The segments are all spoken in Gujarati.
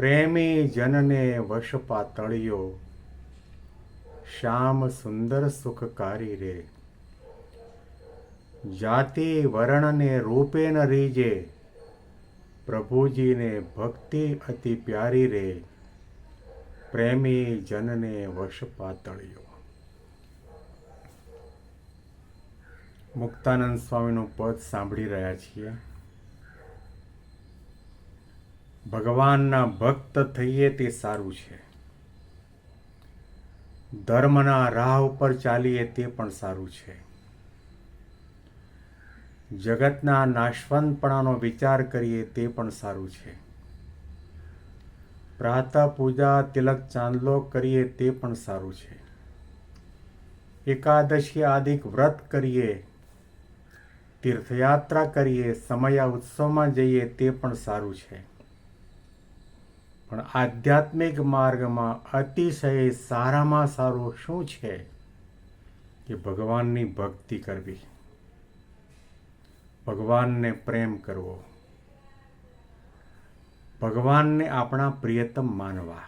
પ્રેમી જનને વશ પાતળિયો શ્યામ સુંદર સુખકારી રે. જાતિ વર્ણને રૂપે ન રીજે, પ્રભુજીને ભક્તિ અતિ પ્યારી રે. પ્રેમી જનને વશ પાતળ્યો મુક્તાનંદ સ્વામીનું પદ સાંભળી રહ્યા છીએ. ભગવાનના ભક્ત થઈએ તે સારું છે. ધર્મના રાહ ઉપર ચાલીએ તે પણ સારું છે. જગતના નાશવંતપણાનો વિચાર કરીએ તે પણ સારું છે. પ્રાતઃ પૂજા, તિલક, ચાંદલો કરીએ તે પણ સારું છે. એકાદશી આદિક વ્રત કરીએ, તીર્થયાત્રા કરીએ, સમયા ઉત્સવમાં જઈએ તે પણ સારું છે. પણ આધ્યાત્મિક માર્ગમાં અતિશય સારામાં સારું શું છે? કે ભગવાનની ભક્તિ કરવી. ભગવાનને પ્રેમ કરવો. ભગવાનને આપણા પ્રિયતમ માનવા.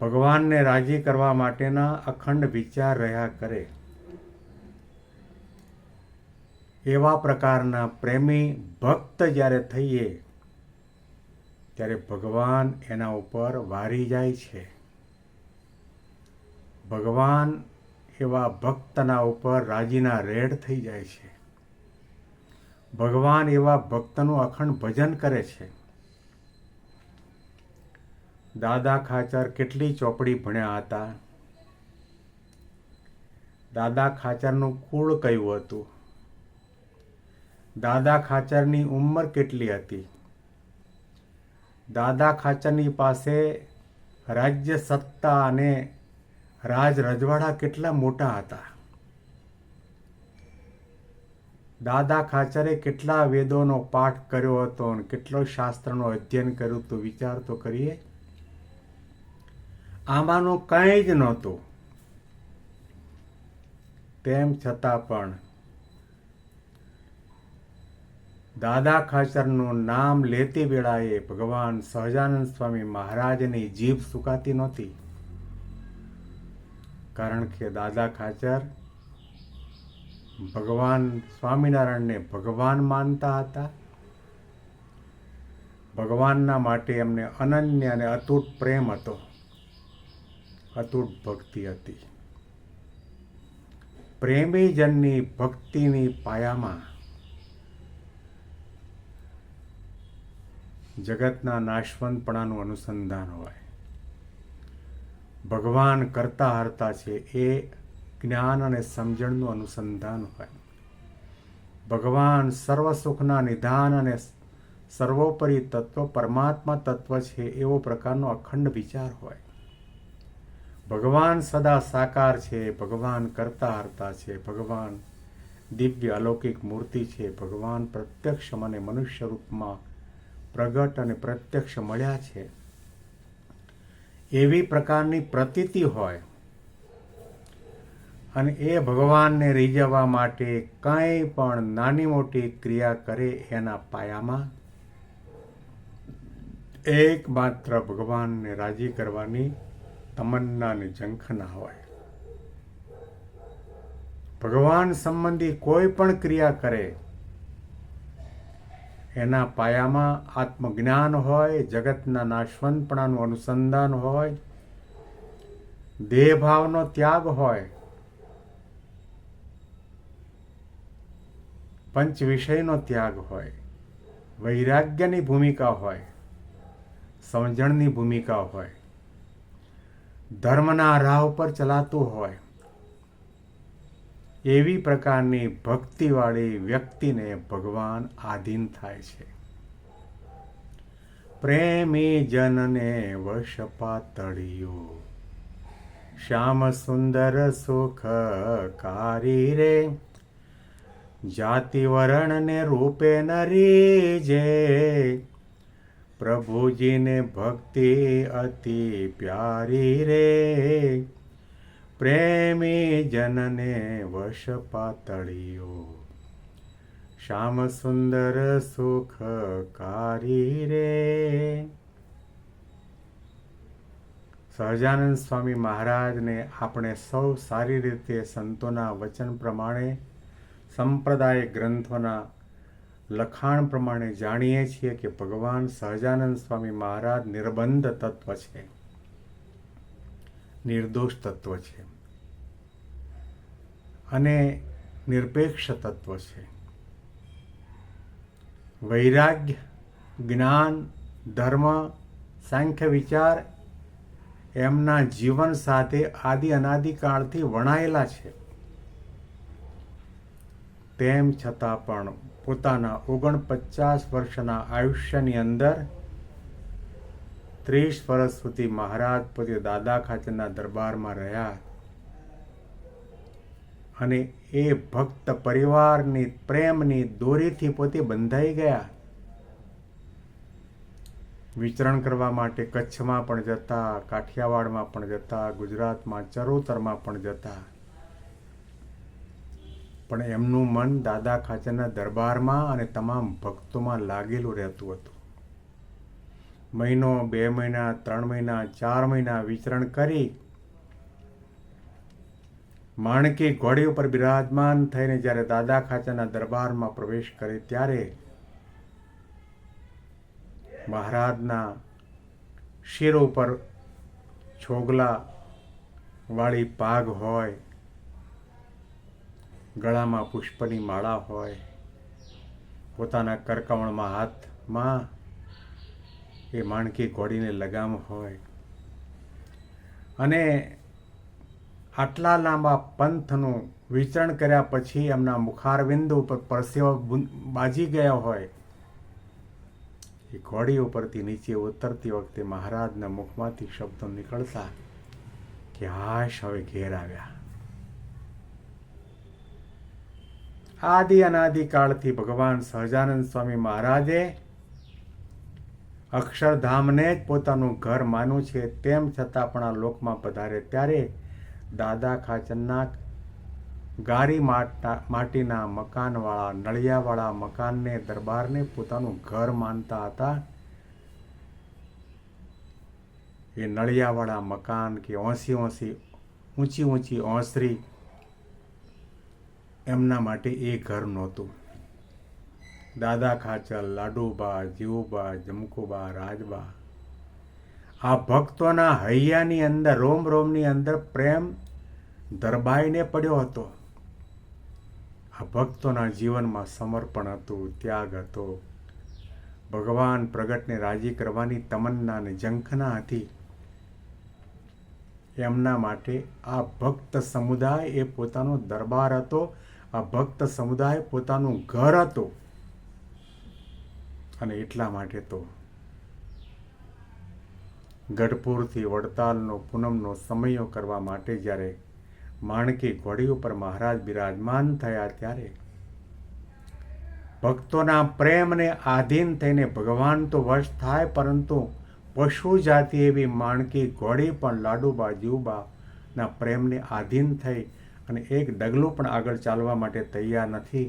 ભગવાનને રાજી કરવા માટેના અખંડ વિચાર રહ્યા કરે. એવા પ્રકારના પ્રેમી ભક્ત જ્યારે થઈએ ત્યારે ભગવાન એના ઉપર વારી જાય છે. ભગવાન એવા ભક્તના ઉપર રાજીના રેડ થઈ જાય છે. ભગવાન એવા ભક્તનું અખંડ ભજન કરે છે. દાદા ખાચર કેટલી ચોપડી ભણ્યા હતા? દાદા ખાચરનું કુળ કયું હતું? દાદા ખાચરની ઉંમર કેટલી હતી? દાદા ખાચરની પાસે રાજ્ય સત્તા અને રાજ રજવાડા કેટલા મોટા હતા? દાદા ખાચરે કેટલા વેદોનો પાઠ કર્યો હતો અને કેટલો શાસ્ત્રનો અધ્યયન કર્યું તો વિચાર તો કરીએ. આમાંનું કંઈ જ નહોતું. તેમ છતાં પણ દાદા ખાચરનું નામ લેતી વેળાએ ભગવાન સહજાનંદ સ્વામી મહારાજની જીભ સુકાતી નહોતી. કારણ કે દાદા ખાચર ભગવાન સ્વામિનારાયણને ભગવાન માનતા હતા. ભગવાનના માટે એમને અનન્ય અને અતૂટ પ્રેમ હતો. અતૂટ ભક્તિ હતી. પ્રેમીજનની ભક્તિની પાયામાં જગતના નાશવંતપણાનું અનુસંધાન હોય. ભગવાન કરતા હરતા છે એ જ્ઞાન અને સમજણનું અનુસંધાન હોય. ભગવાન સર્વ સુખના નિધાન અને સર્વોપરી તત્વ પરમાત્મા તત્વ છે એવો પ્રકારનો અખંડ વિચાર હોય. ભગવાન સદા સાકાર છે, ભગવાન કરતા હરતા છે, ભગવાન દિવ્ય અલૌકિક મૂર્તિ છે, ભગવાન પ્રત્યક્ષ મને મનુષ્ય રૂપમાં પ્રગટ અને પ્રત્યક્ષ મળ્યા છે. એવી પ્રકારની પ્રતીતિ હોય અને એ ભગવાનને રીઝવવા માટે કંઈ પણ નાની મોટી ક્રિયા કરે એના પાયામાં. એકમાત્ર ભગવાનને રાજી કરવાની તમન્ના અને ઝંખના હોય. ભગવાન સંબંધી કોઈ પણ ક્રિયા કરે એના પાયામાં આત્મજ્ઞાન હોય, જગતના નાશવંતપણાનું અનુસંધાન હોય, દેહભાવનો ત્યાગ હોય. પંચ વિષયનો ત્યાગ હોય. વૈરાગ્યની ભૂમિકા હોય. સમજણની ભૂમિકા હોય. ધર્મના રાહ ઉપર ચલાતું હોય. એવી પ્રકારની ભક્તિવાળી વ્યક્તિને ભગવાન આધીન થાય છે. પ્રેમી જનને વશ પાતળિયું શ્યામ સુંદર સુખ કારી રે. જાતિ વરણ ને રૂપે નરી જે. પ્રભુજીને ભક્તિ અતિ પ્યારી રે. પ્રેમી જનને વશ પાતળીઓ શ્યામ સુંદર સુખ કારી રે. સહજાનંદ સ્વામી મહારાજને આપણે સૌ સારી રીતે સંતોના વચન પ્રમાણે, સંપ્રદાય ગ્રંથોના લખાણ પ્રમાણે જાણીએ છીએ કે ભગવાન સહજાનંદ સ્વામી મહારાજ નિર્બંધ તત્વ છે. નિર્દોષ તત્વ છે. અને નિરપેક્ષ તત્વ છે. વૈરાગ્ય, જ્ઞાન, ધર્મ, સાંખ્ય વિચાર એમના જીવન સાથે આદિ અનાદિકાળથી વણાયેલા છે. તેમ છતાં પણ પોતાના ઓગણપચાસ વર્ષના આયુષ્યની અંદર ત્રીસ વર્ષ સુધી મહારાજ પોતે દાદા ખાતેના દરબારમાં રહ્યા. અને એ ભક્ત પરિવારની પ્રેમની દોરીથી પોતે બંધાઈ ગયા. વિચરણ કરવા માટે કચ્છમાં પણ જતા, કાઠિયાવાડમાં પણ જતા, ગુજરાતમાં ચરોતરમાં પણ જતા. પણ એમનું મન દાદા ખાચરના દરબારમાં અને તમામ ભક્તોમાં લાગેલું રહેતું હતું. મહિનો, બે મહિના, ત્રણ મહિના, ચાર મહિના વિચરણ કરી માણકી ઘોડી ઉપર બિરાજમાન થઈને જ્યારે દાદા ખાચાના દરબારમાં પ્રવેશ કરે ત્યારે મહારાજના શિર ઉપર છોગલા વાળી પાગ હોય, ગળામાં પુષ્પની માળા હોય, પોતાના કરકવણમાં હાથમાં એ માણકી ઘોડીને લગામ હોય. અને આટલા લાંબા પંથનું વિચરણ કર્યા પછી એમના મુખારવિંદ ઉપર પરસેવો બાજી ગયા હોય. એ ઘોડી ઉપરથી નીચે ઉતરતી વખતે મહારાજના મુખમાંથી શબ્દો નીકળતા કે હાશ હવે ઘેર આવ્યા. આદિ અનાદિ કાળથી ભગવાન સહજાનંદ સ્વામી મહારાજે અક્ષરધામને જ પોતાનું ઘર માન્યું છે, તેમ છતાં પણ આ લોકમાં પધારે ત્યારે દાદા ખાચરના ગારી માટીના મકાનવાળા, નળિયાવાળા મકાનને, દરબારને પોતાનું ઘર માનતા હતા. એ નળિયાવાળા મકાન કે ઓંસી ઓંસી, ઊંચી ઊંચી ઓસરી, એમના માટે એ ઘર નહોતું. દાદા ખાચર, લાડુબા, જીવુબા, જમકુબા, રાજબા. આ ભક્તોના હૈયાની અંદર રોમ રોમની અંદર પ્રેમ દરબાઈને પડ્યો હતો. આ ભક્તોના જીવનમાં સમર્પણ હતું, ત્યાગ હતો. ભગવાન પ્રગટને રાજી કરવાની તમન્ના અને ઝંખના હતી. એમના માટે આ ભક્ત સમુદાય એ પોતાનો દરબાર હતો, આ ભક્ત સમુદાય પોતાનું ઘર હતું. અને એટલા માટે તો ગઢપુરથી વડતાલનો પૂનમનો સમયો કરવા માટે જ્યારે માણકી ઘોડી ઉપર મહારાજ બિરાજમાન થયા ત્યારે ભક્તોના પ્રેમને આધીન થઈને ભગવાન તો વશ થાય, પરંતુ પશુ જાતિ એવી માણકી ઘોડી પણ લાડુબા, જીવબાના પ્રેમને આધીન થઈ અને એક ડગલું પણ આગળ ચાલવા માટે તૈયાર નથી.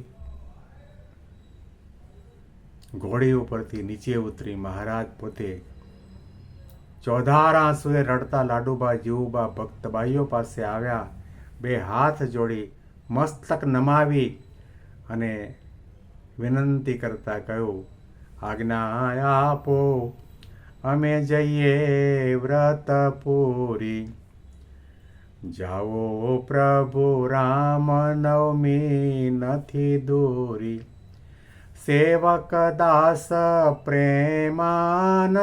ઘોડી ઉપરથી નીચે ઉતરી મહારાજ પોતે ચોધાર આંસુએ રડતા લાડુબા, જીવુબા, ભક્તબાઈઓ પાસે આવ્યા. બે હાથ જોડી મસ્તક નમાવી અને વિનંતી કરતા કહ્યું, આજ્ઞા આપો, અમે જઈએ વ્રત પૂરી. જાઓ પ્રભુ, રામ નવમી નથી દૂરી. સેવક દાસ પ્રેમાનંદ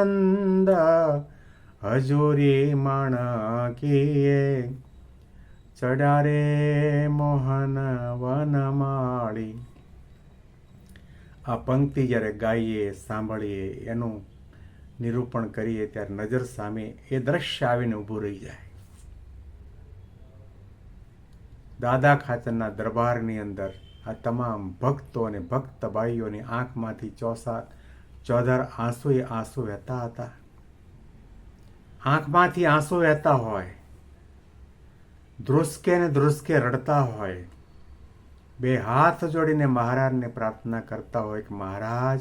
હજુરી મણકીએ ચડારે મોહન વનમાળી આ પંક્તિ જ્યારે ગાઈએ, સાંભળીએ, એનું નિરૂપણ કરીએ, ત્યારે નજર સામે એ દ્રશ્ય આવીને ઊભું રહી જાય. દાદા ખાચરના દરબારની અંદર આ તમામ ભક્તો અને ભક્ત ભાઈઓની આંખમાંથી ચોસા ચોધર એ આંસુ વહેતા હતા. આંખમાંથી આંસુ વહેતા હોય, ધ્રુસકે ને ધ્રુસકે રડતા હોય, બે હાથ જોડીને મહારાજને પ્રાર્થના કરતા હોય કે મહારાજ,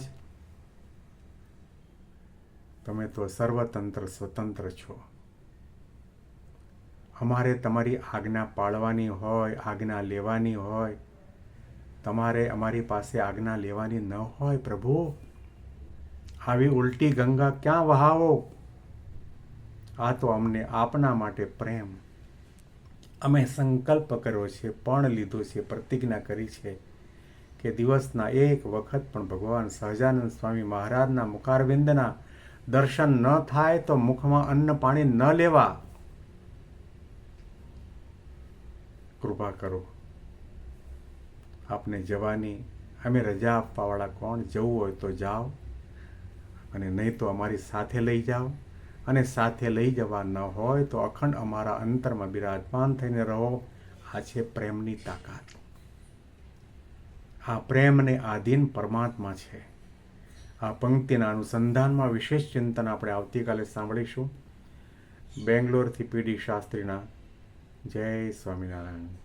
તમે તો સર્વતંત્ર સ્વતંત્ર છો. અમારે તમારી આજ્ઞા પાળવાની હોય, આજ્ઞા લેવાની હોય તમારે અમારી પાસે આજ્ઞા લેવાની ન હોય પ્રભુ. આવી ઉલટી ગંગા ક્યાં વહાવો? આ તો અમને આપના માટે પ્રેમ. અમે સંકલ્પ કર્યો છે, પણ લીધો છે, પ્રતિજ્ઞા કરી છે કે દિવસના એક વખત પણ ભગવાન સહજાનંદ સ્વામી મહારાજના મુખારવિંદના દર્શન ન થાય તો મુખમાં અન્ન પાણી ન લેવા. કૃપા કરો. આપને જવાની. અમે રજા આપવાવાળા કોણ? જવું હોય તો જાઓ અને નહીં તો અમારી સાથે લઈ જાઓ. અને સાથે લઈ જવા ન હોય તો અખંડ અમારા અંતરમાં બિરાજમાન થઈને રહો. આ છે પ્રેમની તાકાત. આ પ્રેમને આધીન પરમાત્મા છે. આ પંક્તિના અનુસંધાનમાં વિશેષ ચિંતન આપણે આવતીકાલે સાંભળીશું. બેંગ્લોરથી પીડી શાસ્ત્રીના જય સ્વામિનારાયણ.